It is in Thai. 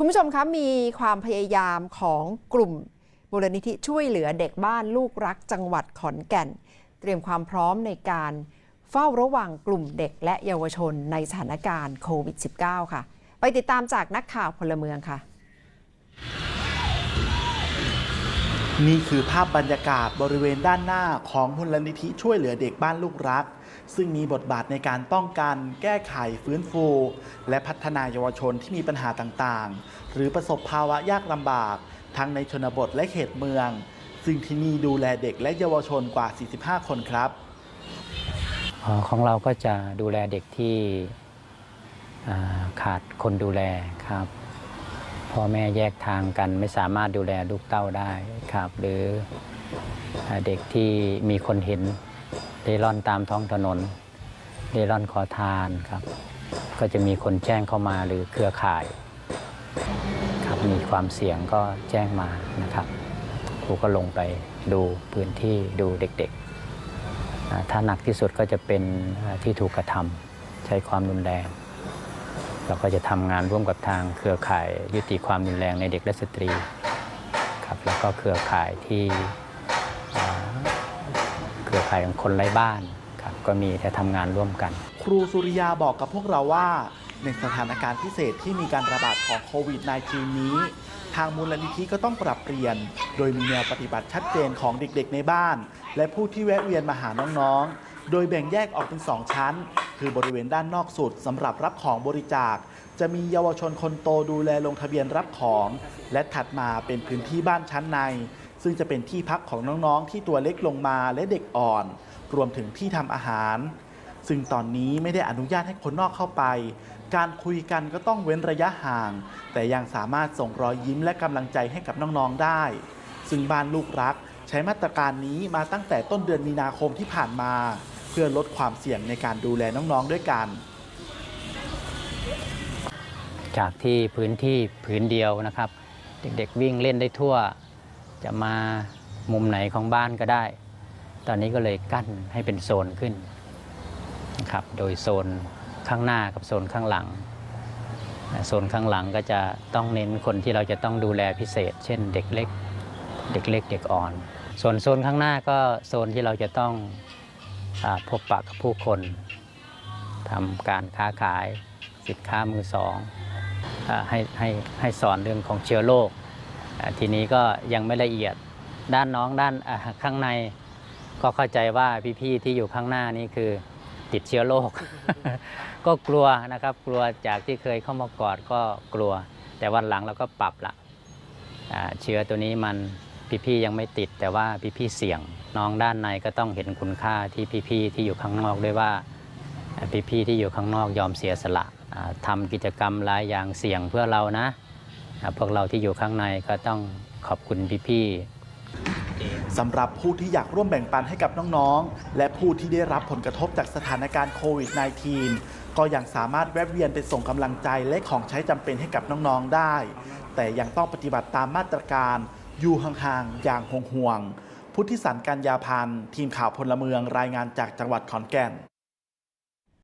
คุณผู้ชมคะมีความพยายามของกลุ่มมูลนิธิช่วยเหลือเด็กบ้านลูกรักจังหวัดขอนแก่น เตรียมความพร้อมในการเฝ้าระวังกลุ่มเด็กและเยาวชนในสถานการณ์โควิด -19 ค่ะ ไปติดตามจากนักข่าวพลเมืองค่ะ นี่คือภาพบรรยากาศบริเวณด้านหน้าของมูลนิธิช่วยเหลือเด็กบ้านลูกรัก ซึ่งมีบทบาทในการป้องกัน แก้ไขฟื้นฟู และพัฒนายาวชนที่มีปัญหาต่างๆ หรือประสบภาวะยากลำบาก ทั้งในชนบทและเขตเมือง ซึ่งที่นี่ดูแลเด็กและเยาวชนกว่า 45 คนครับของเราก็จะดูแลเด็กที่าขาดคนดูแลครับพ่อแม่แยกทางกันไม่สามารถดูแลลูกเต้าได้ครับ หรือเด็กที่มีคนเห็น เร่ร่อนตามท้องถนนเร่ร่อนขอทานครับ ก็จะมีคนแจ้งเข้ามาหรือเครือข่ายครับมีความเสี่ยงก็แจ้งมานะครับครูก็ลงไปดูพื้นที่ดูเด็กๆ ถ้าหนักที่สุดก็จะเป็นที่ถูกกระทำใช้ความรุนแรง เราก็จะทำงานร่วมกับทางเครือข่ายยุติความรุนแรงในเด็กและสตรีครับแล้วก็เครือข่ายที่ ข่ายของคนไร้บ้านครับก็มีแต่ทำงานร่วมกัน ครูสุริยาบอกกับพวกเราว่า ในสถานการณ์พิเศษที่มีการระบาดของโควิด -19 นี้ ทางมูลนิธิก็ต้องปรับเปลี่ยน โดยมีแนวปฏิบัติชัดเจนของเด็กๆในบ้าน และผู้ที่แวะเวียนมาหาน้องๆ โดยแบ่งแยกออกเป็น 2 ชั้น คือบริเวณด้านนอกสุดสำหรับรับของบริจาค จะมีเยาวชนคนโตดูแลลงทะเบียนรับของ และถัดมาเป็นพื้นที่บ้านชั้นใน ซึ่งจะเป็นที่พักของน้องๆ ที่ตัวเล็กลงมาและเด็กอ่อน รวมถึงที่ทำอาหาร ซึ่งตอนนี้ไม่ได้อนุญาตให้คนนอกเข้าไป การคุยกันก็ต้องเว้นระยะห่าง แต่ยังสามารถส่งรอยยิ้มและกำลังใจให้กับน้องๆได้ ซึ่งบ้านลูกรักใช้มาตรการนี้มาตั้งแต่ต้นเดือนมีนาคมที่ผ่านมา เพื่อลดความเสี่ยงในการดูแลน้องๆด้วยกัน จากที่พื้นที่พื้นเดียวนะครับ เด็กๆวิ่งเล่นได้ทั่ว จะมามุมไหนของบ้านก็ได้ ตอนนี้ก็เลยกั้นให้เป็นโซนขึ้นนะครับ โดยโซนข้างหน้ากับโซนข้างหลัง โซนข้างหลังก็จะต้องเน้นคนที่เราจะต้องดูแลพิเศษ เช่น เด็กเล็ก เด็กเล็ก เด็กอ่อน ส่วนโซนข้างหน้าก็โซนที่เราจะต้องอพบปะกับผู้คนทำการค้าขายสินค้ามือสองอให้ให้ให้สอนเรื่องของเชื้อโรค ทีนี้ก็ยังไม่ละเอียดด้านน้องด้านข้างใน ก็เข้าใจว่าพี่ๆที่อยู่ข้างหน้านี้คือติดเชื้อโรคก็กลัวนะครับ กลัวจากที่เคยเข้ามากอดก็กลัว แต่วันหลังเราก็ปรับละเชื้อตัวนี้มันพี่ๆยังไม่ติด แต่ว่าพี่ๆเสี่ยง น้องด้านในก็ต้องเห็นคุณค่าที่พี่ๆที่อยู่ข้างนอกด้วยว่าพี่ๆที่อยู่ข้างนอกยอมเสียสละอ่าทำกิจกรรมหลายอย่างเสี่ยงเพื่อเรานะ พวกเราที่อยู่ข้างในก็ต้องขอบคุณพี่ๆสำหรับผู้ที่อยากร่วมแบ่งปันให้กับน้องๆ และผู้ที่ได้รับผลกระทบจากสถานการณ์โควิด -19 ก็ยังสามารถแวะเวียนไปส่งกำลังใจและของใช้จำเป็นให้กับน้องๆได้ แต่ยังต้องปฏิบัติตามมาตรการ อยู่ห่างๆ อย่างห่วงๆ พุทธิสันกัญญาพันธ์ ทีมข่าวพลเมืองรายงานจากจังหวัดขอนแก่น